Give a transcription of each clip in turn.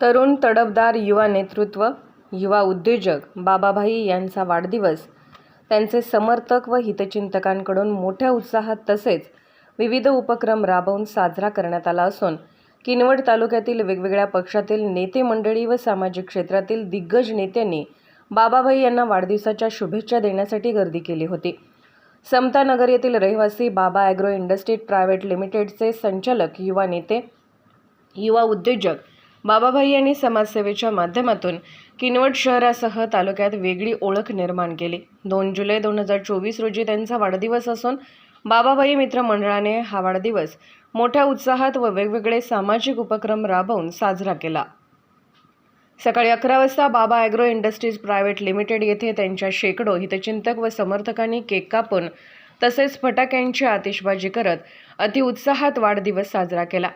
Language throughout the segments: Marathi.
तरुण तडफदार युवा नेतृत्व युवा उद्योजक बाबाभाई यांचा वाढदिवस त्यांचे समर्थक व हितचिंतकांकडून मोठ्या उत्साहात तसेच विविध उपक्रम राबवून साजरा करण्यात आला असून किनवट तालुक्यातील वेगवेगळ्या पक्षातील नेते मंडळी व सामाजिक क्षेत्रातील दिग्गज नेत्यांनी बाबाभाई यांना वाढदिवसाच्या शुभेच्छा देण्यासाठी गर्दी केली होती. समतानगर येथील रहिवासी बाबा ॲग्रो इंडस्ट्रीज प्रायव्हेट लिमिटेडचे संचालक युवा नेते युवा उद्योजक बाबाभाई यांनी समाजसेवेच्या माध्यमातून किनवट शहरासह तालुक्यात वेगळी ओळख निर्माण केली. दोन जुलै दोन हजार चोवीस रोजी त्यांचा वाढदिवस असून बाबाभाई मित्र मंडळाने हा वाढदिवस मोठ्या उत्साहात व वेगवेगळे सामाजिक उपक्रम राबवून साजरा केला. सकाळी अकरा वाजता बाबा ॲग्रो इंडस्ट्रीज प्रायव्हेट लिमिटेड येथे त्यांच्या शेकडो हितचिंतक व समर्थकांनी केक कापून तसेच फटाक्यांची आतिषबाजी करत अतिउत्साहात वाढदिवस साजरा केला.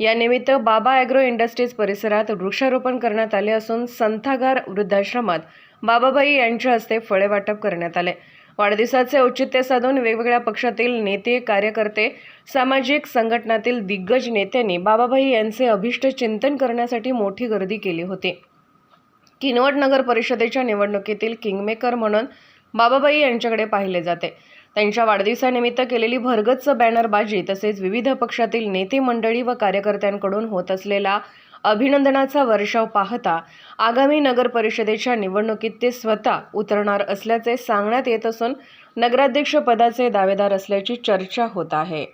यानिमित्त बाबा ॲग्रो इंडस्ट्रीज परिसरात वृक्षारोपण करण्यात आले असून संथागार वृद्धाश्रमात बाबाबाई यांच्या हस्ते फळे वाटप करण्यात आले. वाढदिवसाचे औचित्य साधून वेगवेगळ्या पक्षातील नेते कार्यकर्ते सामाजिक संघटनातील दिग्गज नेत्यांनी बाबाभाई यांचे अभिष्ट चिंतन करण्यासाठी मोठी गर्दी केली होती. किनवट नगर परिषदेच्या निवडणुकीतील किंगमेकर म्हणून बाबाबाई यांच्याकडे पाहिले जाते. त्यांच्या वाढदिवसानिमित्त केलेली भरगच्च बॅनरबाजी तसेच विविध पक्षातील नेते मंडळी व कार्यकर्त्यांकडून होत असलेला अभिनंदनाचा वर्षाव पाहता आगामी नगर परिषदेच्या निवडणुकीत ते स्वतः उतरणार असल्याचे सांगण्यात येत असून नगराध्यक्षपदाचे दावेदार असल्याची चर्चा होत आहे.